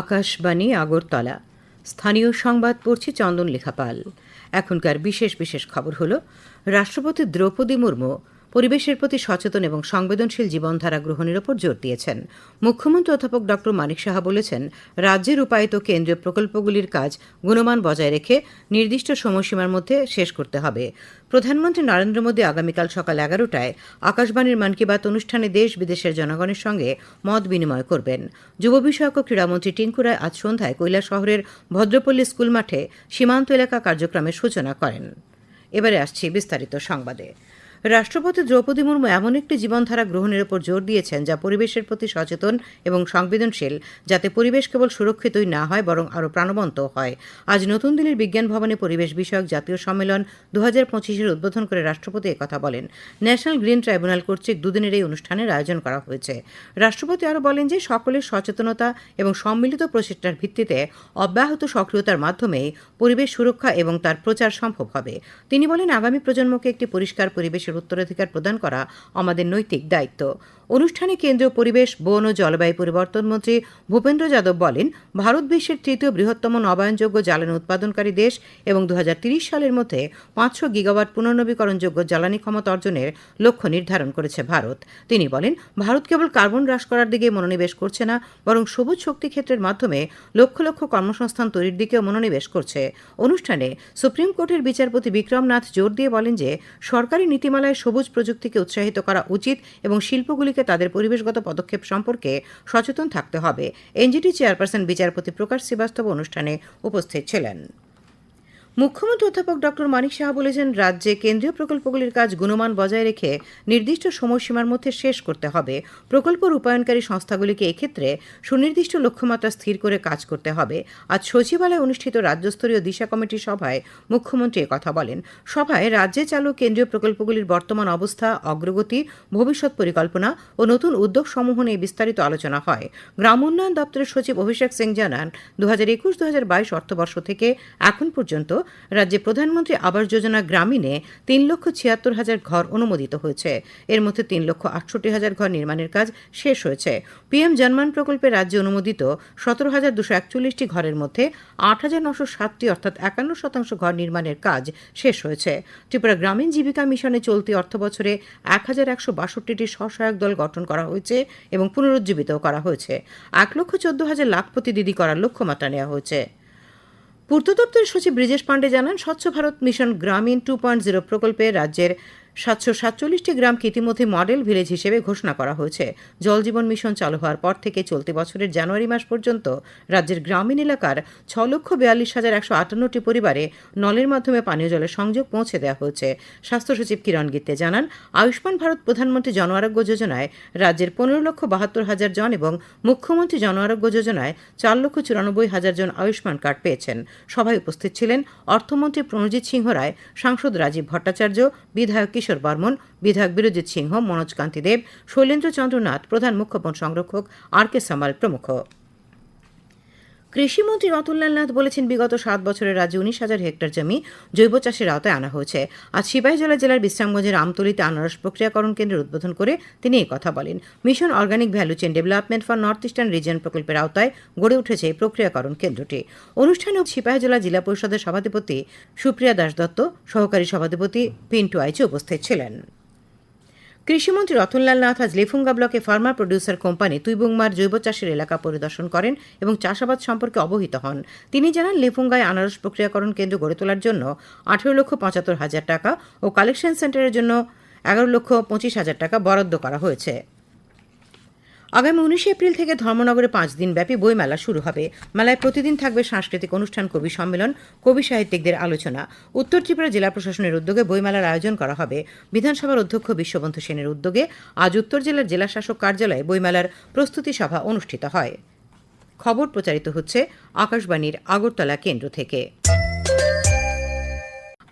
আকাশবাণী আগরতলা। স্থানীয় সংবাদ পড়ছি চন্দন লেখাপাল। এখনকার বিশেষ বিশেষ খবর হল, রাষ্ট্রপতি দ্রৌপদী মুর্মু পরিবেশের প্রতি সচেতন এবং সংবেদনশীল জীবনধারা গ্রহণের ওপর জোর দিয়েছেন। মুখ্যমন্ত্রী অধ্যাপক ড. মানিক সাহা বলেছেন, রাজ্যের রূপায়িত কেন্দ্রীয় প্রকল্পগুলির কাজ গুণমান বজায় রেখে নির্দিষ্ট সময়সীমার মধ্যে শেষ করতে হবে। প্রধানমন্ত্রী নরেন্দ্র মোদী আগামীকাল সকাল এগারোটায় আকাশবাণীর মন কি বাত অনুষ্ঠানে দেশ বিদেশের জনগণের সঙ্গে মত বিনিময় করবেন। যুব বিষয়ক ক্রীড়ামন্ত্রী টিঙ্কু রায় আজ সন্ধ্যায় কৈলা শহরের ভদ্রপল্লী স্কুল মাঠে সীমান্ত এলাকা কার্যক্রমের সূচনা করেন। এবারে আসছি বিস্তারিত সংবাদে। রাষ্ট্রপতি দ্রৌপদী মুর্মু এমন একটি জীবনধারা গ্রহণের উপর জোর দিয়েছেন যা পরিবেশের প্রতি সচেতন এবং সংবেদনশীল, যাতে পরিবেশ কেবল সুরক্ষিতই না হয়, বরং আরও প্রাণবন্ত হয়। আজ নতুন দিল্লির বিজ্ঞান ভবনে পরিবেশ বিষয়ক জাতীয় সম্মেলন দু হাজার পঁচিশের উদ্বোধন করে রাষ্ট্রপতি কথা বলেন। ন্যাশনাল গ্রিন ট্রাইব্যুনাল কর্তৃক দুদিনের এই অনুষ্ঠানের আয়োজন করা হয়েছে। রাষ্ট্রপতি আরও বলেন যে, সকলের সচেতনতা এবং সম্মিলিত প্রচেষ্টার ভিত্তিতে অব্যাহত সক্রিয়তার মাধ্যমে পরিবেশ সুরক্ষা এবং তার প্রচার সম্ভব হবে। তিনি বলেন, আগামী প্রজন্মকে একটি পরিষ্কার পরিবেশের উত্তরাধিকার প্রদান করা আমাদের নৈতিক দায়িত্ব। অনুষ্ঠানে কেন্দ্রীয় পরিবেশ, বন ও জলবায়ু পরিবর্তন মন্ত্রী ভূপেন্দ্র যাদব বলেন, ভারত বিশ্বের তৃতীয় বৃহত্তম নবায়নযোগ্য জ্বালানি উৎপাদনকারী দেশ এবং দু সালের মধ্যে পাঁচশো গিগাওয়াট পুনর্নবীকরণযোগ্য জ্বালানি ক্ষমতা অর্জনের লক্ষ্য নির্ধারণ করেছে ভারত। তিনি বলেন, ভারত কেবল কার্বন হ্রাস করার দিকে মনোনিবেশ করছে না, বরং সবুজ শক্তি ক্ষেত্রের মাধ্যমে লক্ষ লক্ষ কর্মসংস্থান তৈরির দিকেও মনোনিবেশ করছে। অনুষ্ঠানে সুপ্রিম কোর্টের বিচারপতি বিক্রমনাথ জোর দিয়ে বলেন যে, সরকারি নীতিমালায় সবুজ প্রযুক্তিকে উৎসাহিত করা উচিত এবং শিল্পগুলি নাগরিককে তাদের পরিবেশগত পদক্ষেপ সম্পর্কে সচেতন থাকতে হবে। এনজিটি চেয়ারপারসন বিচারপতি প্রকাশ শ্রীবাস্তব অনুষ্ঠানে উপস্থিত ছিলেন। মুখ্যমন্ত্রী অধ্যাপক ড মানিক সাহা বলেছেন, রাজ্যে কেন্দ্রীয় প্রকল্পগুলির কাজ গুণমান বজায় রেখে নির্দিষ্ট সময়সীমার মধ্যে শেষ করতে হবে। প্রকল্প রূপায়ণকারী সংস্থাগুলিকে এক্ষেত্রে সুনির্দিষ্ট লক্ষ্যমাত্রা স্থির করে কাজ করতে হবে। আজ সচিবালয়ে অনুষ্ঠিত রাজ্যস্তরীয় দিশা কমিটির সভায় মুখ্যমন্ত্রী কথা বলেন। সভায় রাজ্যে চালু কেন্দ্রীয় প্রকল্পগুলির বর্তমান অবস্থা, অগ্রগতি, ভবিষ্যৎ পরিকল্পনা ও নতুন উদ্যোগ সমূহ নিয়ে বিস্তারিত আলোচনা হয়। গ্রাম উন্নয়ন দপ্তরের সচিব অভিষেক সিং জানান দু হাজার একুশ দু হাজার বাইশ অর্থবর্ষ থেকে এখন পর্যন্ত রাজ্যে প্রধানমন্ত্রী আবাস যোজনা গ্রামীণে তিন লক্ষ ছিয়াত্তর হাজার ঘর অনুমোদিত হয়েছে। এর মধ্যে তিন লক্ষ আটষট্টি হাজার ঘর নির্মাণের কাজ শেষ হয়েছে। পিএম জনমান প্রকল্পে রাজ্যে অনুমোদিত সতেরো হাজার দুশো একচল্লিশটি ঘরের মধ্যে আট হাজার নশো সাতটি অর্থাৎ একান্ন শতাংশ ঘর নির্মাণের কাজ শেষ হয়েছে। ত্রিপুরা গ্রামীণ জীবিকা মিশনে চলতি অর্থ বছরে এক হাজার একশো বাষট্টিটি স্বসহায়ক দল গঠন করা হয়েছে এবং পুনরুজ্জীবিত করা হয়েছে। এক লক্ষ চোদ্দ হাজার লাখপতি দিদি করার লক্ষ্যমাত্রা নেওয়া হয়েছে। পূর্ত দপ্তরের সচিব ব্রিজেশ পাণ্ডে জানান, স্বচ্ছ Bharat mission Gramin two point zero প্রকল্পে রাজ্যের সাতশো সাতচল্লিশটি গ্রামকে ইতিমধ্যে মডেল ভিলেজ হিসেবে ঘোষণা করা হয়েছে। জল জীবন মিশন চালু হওয়ার পর থেকে চলতি বছরের জানুয়ারি মাস পর্যন্ত রাজ্যের গ্রামীণ এলাকার ছ লক্ষ বিয়াল্লিশ হাজার একশো আটান্নটি পরিবারে নলের মাধ্যমে পানীয় জলের সংযোগ পৌঁছে দেওয়া হয়েছে। স্বাস্থ্য সচিব কিরণ গিত্তে জানান, আয়ুষ্মান ভারত প্রধানমন্ত্রী জন আরোগ্য যোজনায় রাজ্যের পনেরো লক্ষ বাহাত্তর হাজার জন এবং মুখ্যমন্ত্রী জন আরোগ্য যোজনায় চার লক্ষ চুরানব্বই হাজার জন আয়ুষ্মান কার্ড পেয়েছেন। সভায় উপস্থিত ছিলেন অর্থমন্ত্রী প্রণজিৎ সিংহ রায় সাংসদ রাজীব ভট্টাচার্য, বিধায়ক কিশোর বর্মন, বিধায়ক বিরজিৎ সিংহ, মনোজ কান্তি দেব শৈলেন্দ্র চন্দ্রনাথ প্রধান মুখ্য বন সংরক্ষক, আর কে সামাল প্রমুখ। কৃষিমন্ত্রী রতনলাল নাথ বলেছেন, বিগত সাত বছরে রাজ্যে উনিশ হাজার হেক্টর জমি জৈব চাষের আওতায় আনা হয়েছে। আজ সিপাহীজলা জেলার বিশ্রামগঞ্জের আমতলিতে আনারস প্রক্রিয়াকরণ কেন্দ্রের উদ্বোধন করে তিনি এই কথা বলেন। Mission organic value chain development for north eastern region প্রকল্পের আওতায় গড়ে উঠেছে এই প্রক্রিয়াকরণ কেন্দ্রটি। অনুষ্ঠানে সিপাহীজলা জেলা পরিষদের সভাধিপতি সুপ্রিয়া দাস দত্ত, সহকারী সভাধিপতি পিন্টু আইচে উপস্থিত ছিলেন। কৃষিমন্ত্রী রতনলাল নাথ আজ লেফুঙ্গা ব্লকে ফার্মার প্রডিউসার কোম্পানি তুইবুংমার জৈব চাষের এলাকা পরিদর্শন করেন এবং চাষাবাদ সম্পর্কে অবহিত হন। তিনি জানান, লেফুঙ্গায় আনারস প্রক্রিয়াকরণ কেন্দ্র গড়ে তোলার জন্য আঠেরো লক্ষ পঁচাত্তর হাজার টাকা ও কালেকশন সেন্টারের জন্য এগারো লক্ষ পঁচিশ হাজার টাকা বরাদ্দ করা হয়েছে। আগামী উনিশে এপ্রিল থেকে ধর্মনগরে পাঁচ দিন দিনব্যাপী বইমেলা শুরু হবে। মেলায় প্রতিদিন থাকবে সাংস্কৃতিক অনুষ্ঠান, কবি সম্মেলন, কবি সাহিত্যিকদের আলোচনা। উত্তর ত্রিপুরা জেলা প্রশাসনের উদ্যোগে বইমেলার আয়োজন করা হবে। বিধানসভার অধ্যক্ষ বিশ্ববন্ধু সেনের উদ্যোগে আজ উত্তর জেলার জেলা শাসক কার্যালয়ে বইমেলার প্রস্তুতি সভা অনুষ্ঠিত হয়। খবর প্রচারিত হচ্ছে আকাশবাণীর আগরতলা কেন্দ্র থেকে।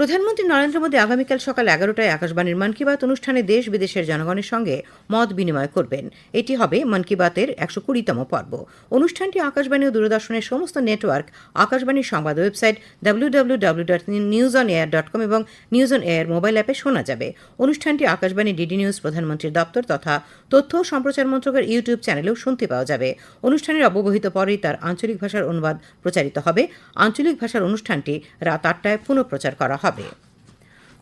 প্রধানমন্ত্রী নরেন্দ্র মোদী আগামীকাল সকাল এগারোটায় আকাশবাণীর মন কি বাত অনুষ্ঠানে দেশ, বিদেশের জনগণের সঙ্গে মত বিনিময় করবেন। এটি হবে মন কি বাতের একশো কুড়িতম পর্ব। অনুষ্ঠানটি আকাশবাণী ও দূরদর্শনের সমস্ত নেটওয়ার্ক, আকাশবাণীর সংবাদ website W W W dot news on air dot com এবং নিউজ অন এয়ার মোবাইল অ্যাপে শোনা যাবে। অনুষ্ঠানটি আকাশবাণী ডিডি নিউজ প্রধানমন্ত্রীর দপ্তর তথা তথ্য ও সম্প্রচার মন্ত্রকের ইউটিউব চ্যানেলেও শুনতে পাওয়া যাবে। অনুষ্ঠানের অব্যবহিত পরেই তার আঞ্চলিক ভাষার অনুবাদ প্রচারিত হবে। আঞ্চলিক ভাষার অনুষ্ঠানটি রাত আটটায় পুনঃপ্রচার করা হবে।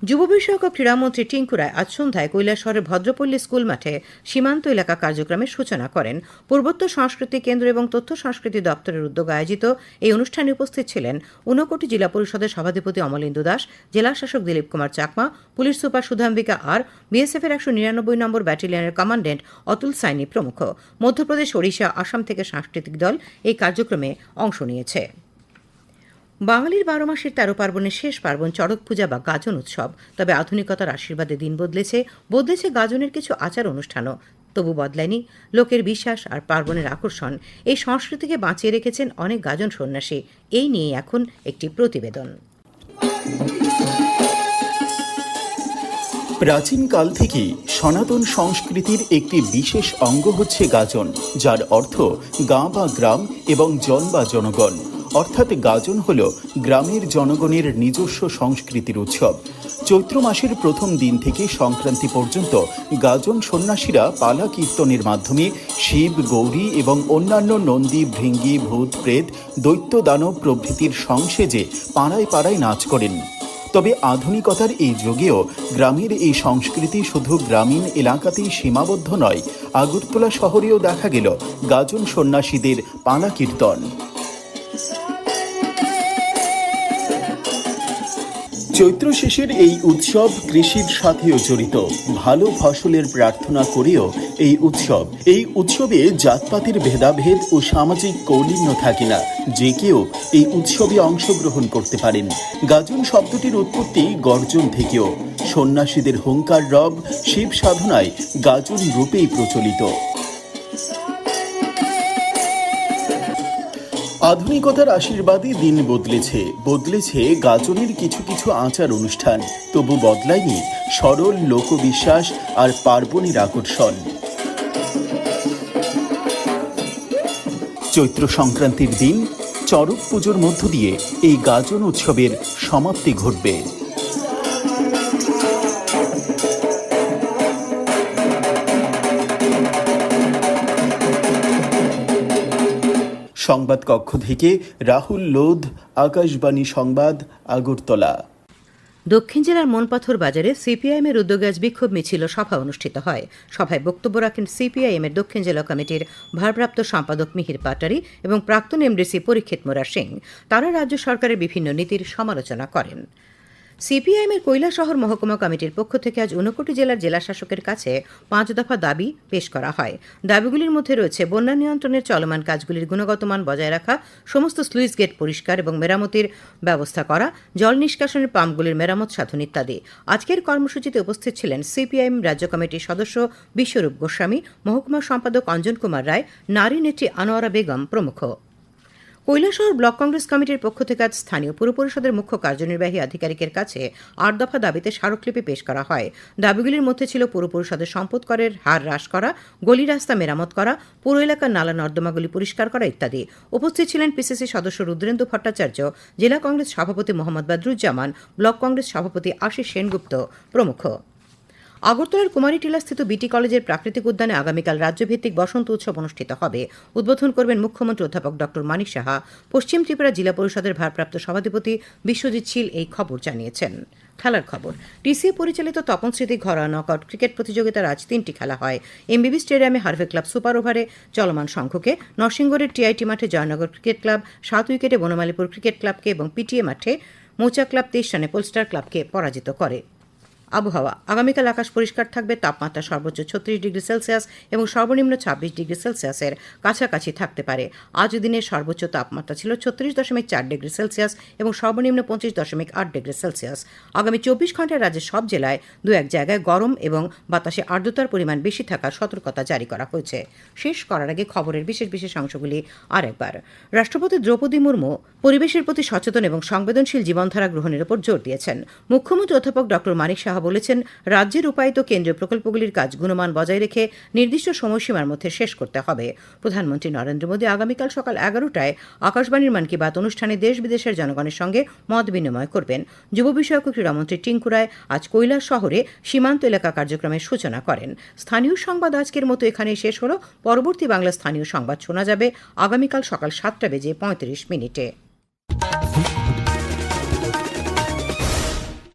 যুব বিষয়ক ও ক্রীড়ামন্ত্রী টিঙ্কু রায় আজ সন্ধ্যায় কৈলাসহরের ভদ্রপল্লী স্কুল মাঠে সীমান্ত এলাকা কার্যক্রমের সূচনা করেন। পূর্বোত্তর সংস্কৃতি কেন্দ্র এবং তথ্য সংস্কৃতি দপ্তরের উদ্যোগে আয়োজিত এই অনুষ্ঠানে উপস্থিত ছিলেন ঊনকোটি জেলা পরিষদের সভাধিপতি অমলেন্দু দাস, জেলা শাসক Dilip Kumar Chakma, police super Sudhambika R বিএসএফের একশো নিরানব্বই নম্বর ব্যাটালিয়নের কমান্ডেন্ট অতুল সাইনি প্রমুখ। মধ্যপ্রদেশ, ওড়িশা, আসাম থেকে সাংস্কৃতিক দল এই কার্যক্রমে অংশ নিয়েছে। বাঙালির বারো মাসের তেরো পার্বণের শেষ পার্বণ, চড়ক পূজা বা গাজন উৎসব। তবে আধুনিকতার আশীর্বাদে দিন বদলেছে বদলেছে গাজনের কিছু আচার অনুষ্ঠানও। তবু বদলায়নি লোকের বিশ্বাস আর পার্বণের আকর্ষণ। এই সংস্কৃতিকে বাঁচিয়ে রেখেছেন অনেক গাজন সন্ন্যাসী। এই নিয়ে এখন একটি প্রতিবেদন। প্রাচীনকাল থেকেই সনাতন সংস্কৃতির একটি বিশেষ অঙ্গ হচ্ছে গাজন, যার অর্থ গা বা গ্রাম এবং জন বা জনগণ। অর্থাৎ গাজন হল গ্রামের জনগণের নিজস্ব সংস্কৃতির উৎসব। চৈত্র মাসের প্রথম দিন থেকে সংক্রান্তি পর্যন্ত গাজন সন্ন্যাসীরা পালা কীর্তনের মাধ্যমে শিব, গৌরী এবং অন্যান্য নন্দী, ভৃঙ্গি, ভূত, প্রেত, দৈত্য দানব প্রভৃতির সংসেজে পাড়ায় পাড়ায় নাচ করেন। তবে আধুনিকতার এই যুগেও গ্রামের এই সংস্কৃতি শুধু গ্রামীণ এলাকাতেই সীমাবদ্ধ নয়, আগরতলা শহরেও দেখা গেল গাজন সন্ন্যাসীদের পালা কীর্তন। চৈত্র শেষের এই উৎসব কৃষির সাথেও জড়িত। ভালো ফসলের প্রার্থনা করেও এই উৎসব। এই উৎসবে জাতপাতের ভেদাভেদ ও সামাজিক কৌলিন্য থাকে না। যে কেউ এই উৎসবে অংশগ্রহণ করতে পারেন। গাজন শব্দটির উৎপত্তি গর্জন থেকেও। সন্ন্যাসীদের হুঙ্কার রব শিব সাধনায় গাজন রূপেই প্রচলিত। আধুনিকতার আশীর্বাদে দিন বদলেছে। বদলেছে গাজনের কিছু কিছু আচার অনুষ্ঠান। তবু বদলায়নি সরল লোকবিশ্বাস আর পার্বণীর আকর্ষণ। চৈত্র সংক্রান্তির দিন চরক পুজোর মধ্য দিয়ে এই গাজন উৎসবের সমাপ্তি ঘটবে। সংবাদ কক্ষ থেকে রাহুল লোধ, আকাশবাণী সংবাদ, আগরতলা। দক্ষিণ জেলার মনপাথর বাজারে সিপিআইএমের উদ্যোগে আজ বিক্ষোভ মিছিল সভা অনুষ্ঠিত হয়। সভায় বক্তব্য রাখেন সিপিআইএমের দক্ষিণ জেলা কমিটির ভারপ্রাপ্ত সম্পাদক মিহির পাটারি এবং প্রাক্তন এমডিসি পরীক্ষিত মোরা সিং। তারা রাজ্য সরকারের বিভিন্ন নীতির সমালোচনা করেন। সিপিআইএমের কৈলাসহর মহকুমা কমিটির পক্ষ থেকে আজ ঊনকোটি জেলার জেলা শাসকের কাছে পাঁচ দফা দাবি পেশ করা হয়। দাবিগুলির মধ্যে রয়েছে বন্যা নিয়ন্ত্রণের চলমান কাজগুলির গুণগত মান বজায় রাখা, সমস্ত স্লুইস গেট পরিষ্কার এবং মেরামতির ব্যবস্থা করা, জল নিষ্কাশনের পাম্পগুলির মেরামত সাধন ইত্যাদি। আজকের কর্মসূচিতে উপস্থিত ছিলেন সিপিআইএম রাজ্য কমিটির সদস্য বিশ্বরূপ গোস্বামী মহকুমা সম্পাদক অঞ্জন কুমার রায়, নারী নেত্রী আনোয়ারা বেগম প্রমুখ। কৈলাসহর ব্লক কংগ্রেস কমিটির পক্ষ থেকে আজ স্থানীয় পুর পরিষদের মুখ্য কার্যনির্বাহী আধিকারিকের কাছে আট দফা দাবিতে স্মারকলিপি পেশ করা হয়। দাবিগুলির মধ্যে ছিল পুর পরিষদের সম্পদ করের হার হ্রাস করা, গলি রাস্তা মেরামত করা, পুর এলাকার নালা নর্দমাগুলি পরিষ্কার করা ইত্যাদি। উপস্থিত ছিলেন পিসিসি সদস্য রুদ্রেন্দু ভট্টাচার্য, জেলা কংগ্রেস সভাপতি মোহাম্মদ বদরুজ্জামান, ব্লক কংগ্রেস সভাপতি আশিস সেনগুপ্ত প্রমুখ। আগরতলার কুমারী কুমারীটিলাস্থিত বিটি কলেজের প্রাকৃতিক উদ্যানে আগামীকাল রাজ্যভিত্তিক বসন্ত উৎসব অনুষ্ঠিত হবে। উদ্বোধন করবেন মুখ্যমন্ত্রী অধ্যাপক ড. মানিক সাহা। পশ্চিম ত্রিপুরা জেলা পরিষদের ভারপ্রাপ্ত সভাধিপতি বিশ্বজিৎ শীল এই খবর জানিয়েছেন। খেলার খবর। টিসিএ পরিচালিত তপন স্মৃতি ঘরোয়া নকআউট ক্রিকেট প্রতিযোগিতার আজ তিনটি খেলা হয়। এমবিবি স্টেডিয়ামে হার্ভে ক্লাব সুপার ওভারে চলমান সংখ্যকে নরসিংগড়ের টিআইটি মাঠে জয়নগর ক্রিকেট ক্লাব, সাত উইকেটে বনমালীপুর ক্রিকেট ক্লাবকে এবং পিটিএ মাঠে মোচা ক্লাব তেইশ রানে পোলস্টার ক্লাবকে পরাজিত করে। আবহাওয়া। আগামীকাল আকাশ পরিষ্কার থাকবে, তাপমাত্রা সর্বোচ্চ ছত্রিশ ডিগ্রি সেলসিয়াস এবং সর্বনিম্ন ছাব্বিশ ডিগ্রি সেলসিয়াসের কাছাকাছি থাকতে পারে। আজ দিনের সর্বোচ্চ তাপমাত্রা ছিল ছত্রিশ দশমিক চার ডিগ্রি সেলসিয়াস এবং সর্বনিম্ন পঁচিশ দশমিক আট ডিগ্রি সেলসিয়াস। আগামী চব্বিশ ঘন্টায় রাজ্যের সব জেলায় দু এক জায়গায় গরম এবং বাতাসে আর্দ্রতার পরিমাণ বেশি থাকার সতর্কতা জারি করা হয়েছে। শেষ করার আগে খবরের বিশেষ বিশেষ অংশগুলি আরেকবার। রাষ্ট্রপতি দ্রৌপদী মুর্মু পরিবেশের প্রতি সচেতন এবং সংবেদনশীল জীবনধারা গ্রহণের উপর জোর দিয়েছেন। মুখ্যমন্ত্রী অধ্যাপক ডক্টর মানিক সাহা বলেছেন, রাজ্যের রূপায়িত কেন্দ্রীয় প্রকল্পগুলির কাজ গুণমান বজায় রেখে নির্দিষ্ট সময়সীমার মধ্যে শেষ করতে হবে। প্রধানমন্ত্রী নরেন্দ্র মোদী আগামীকাল সকাল এগারোটায় আকাশবাণীর মন কি বাত অনুষ্ঠানে দেশ বিদেশের জনগণের সঙ্গে মত বিনিময় করবেন। যুব বিষয়ক ক্রীড়ামন্ত্রী টিঙ্কু রায় আজ কৈলাস শহরে সীমান্ত এলাকা কার্যক্রমের সূচনা করেন। স্থানীয় সংবাদ আজকের মতো এখানেই শেষ হল। পরবর্তী বাংলা স্থানীয় সংবাদ শোনা যাবে আগামীকাল সকাল সাতটা বেজে পঁয়ত্রিশ মিনিটে।